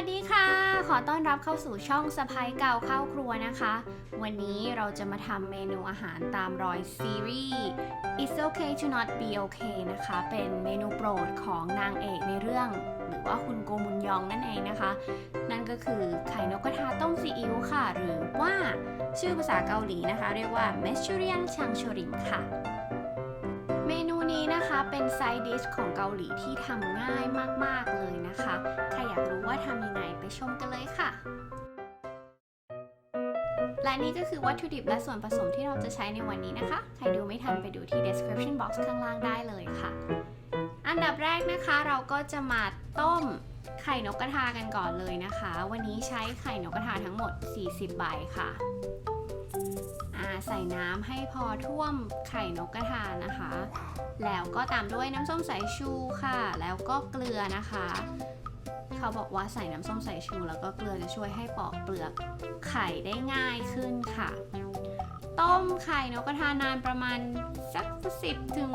วัสดีค่ะ ขอต้อนรับเข้าสู่ช่องสะพายเก่าเข้าครัวนะคะ วันนี้เราจะมาทำเมนูอาหารตามรอยซีรีส์ It's okay to not be okay นะคะ เป็นเมนูโปรดของนางเอกในเรื่อง หรือว่าคุณโกมุนยองนั่นเองนะคะ นั่นก็คือไข่นกกระทาต้มซีอิ๊วค่ะ หรือว่าชื่อภาษาเกาหลีนะคะ เรียกว่า m e s h u r i a n c h a n g c h o r i m ค่ะ เมนูนี้นะคะเป็นไซดิชของเกาหลีที่ทำง่ายมาก ๆ เลยนะคะ ใครอยากรู้ว่าทำยังไงไปชมกันเลยค่ะ และนี่ก็คือวัตถุดิบและส่วนผสมที่เราจะใช้ในวันนี้นะคะ ใครดูไม่ทันไปดูที่ description box ข้างล่างได้เลยค่ะ อันดับแรกนะคะเราก็จะมาต้มไข่นกกระทากันก่อนเลยนะคะ วันนี้ใช้ไข่นกกระทาทั้งหมด 40 ใบค่ะ ใส่น้ำให้พอท่วมไข่นกกระทานะคะ แล้วก็ตามด้วยน้ำส้มสายชูค่ะ แล้วก็เกลือนะคะ เขาบอกว่าใส่น้ำส้มสายชู แล้วก็เกลือจะช่วยให้ปอกเปลือกไข่ได้ง่ายขึ้นค่ะ ต้มไข่นกกระทานานประมาณสัก 10 ถึง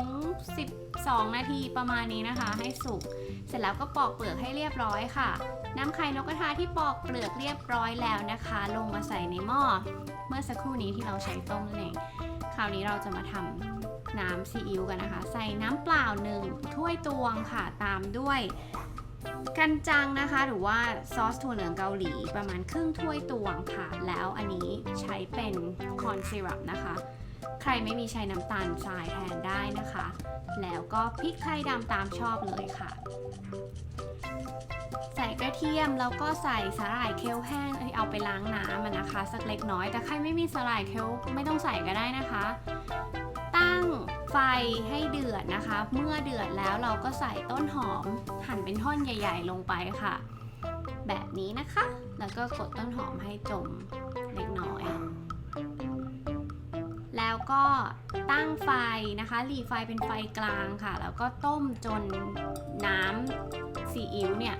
12 นาทีประมาณนี้นะคะ ให้สุก เสร็จแล้วก็ปอกเปลือกให้เรียบร้อยค่ะนำไข่นกกระทาที่ปอกเปลือกเรียบร้อยแล้วนะคะ ลงมาใส่ในหม้อ เมื่อสักครู่นี้ที่เราใช้ต้มนั่นเองคราวนี้เราจะมาทำน้ำซีอิ๊วกันนะคะ ใส่น้ำเปล่าหนึ่งถ้วยตวงค่ะ ตามด้วย กันจังนะคะ หรือว่าซอสถั่วเหลืองเกาหลีประมาณครึ่งถ้วยตวงค่ะ แล้วอันนี้ใช้เป็นคอนซีรัปนะคะ ใครไม่มีใช้น้ำตาลทรายแทนได้นะคะ แล้วก็พริกไทยดำตามชอบเลยค่ะ ใส่กระเทียมแล้วก็ใส่สาหร่ายเคลแห้งเอ้ยเอาไปล้างน้ำนะคะ สักเล็กน้อย แต่ใครไม่มีสาหร่ายเคลไม่ต้องใส่ก็ได้นะคะ ไฟให้เดือดนะคะ เมื่อเดือดแล้วเราก็ใส่ต้นหอมหั่นเป็นท่อนใหญ่ ๆ ลงไปค่ะ แบบนี้นะคะ แล้วก็กดต้นหอมให้จมเล็กน้อย แล้วก็ตั้งไฟนะคะหลีไฟเป็นไฟกลางค่ะ แล้วก็ต้มจนน้ำซีอิ๊วเนี่ย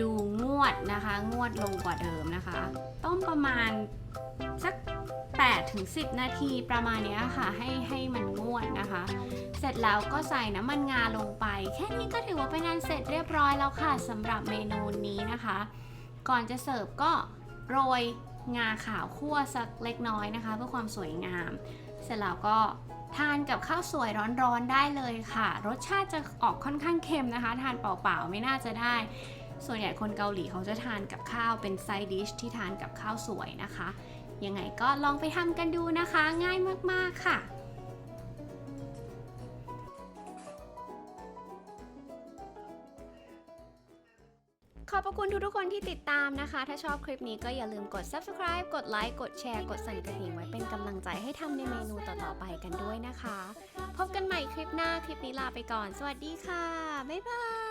ดูงวดนะคะ งวดลงกว่าเดิมนะคะ ต้มประมาณสัก8ถึง10 นาทีประมาณนี้ค่ะ ให้ให้มัน วดนะคะ เสร็จแล้วก็ใส่น้ำมันงาลงไป แค่นี้ก็ถือว่าเป็นอันเสร็จเรียบร้อยแล้วค่ะสำหรับเมนูนี้นะคะ ก่อนจะเสิร์ฟก็โรยงาขาวคั่วสักเล็กน้อยนะคะ เพื่อความสวยงาม เสร็จแล้วก็ทานกับข้าวสวยร้อนๆได้เลยค่ะ รสชาติจะออกค่อนข้างเค็มนะคะ ทานเปล่าๆไม่น่าจะได้ ส่วนใหญ่คนเกาหลีเขาจะทานกับข้าวเป็นไซดิชที่ทานกับข้าวสวยนะคะ ยังไงก็ลองไปทำกันดูนะคะ ง่ายมากๆค่ะ อบพระคุณทุกๆคนที่ติดตามนะคะ ถ้าชอบคลิปนี้ก็อย่าลืมกด subscribe กดไลค์ กดแชร์ กดสั่นกระดิ่งไว้เป็นกำลังใจให้ทำในเมนูต่อๆไปกันด้วยนะคะ พบกันใหม่คลิปหน้า คลิปนี้ลาไปก่อน สวัสดีค่ะ บ๊ายบาย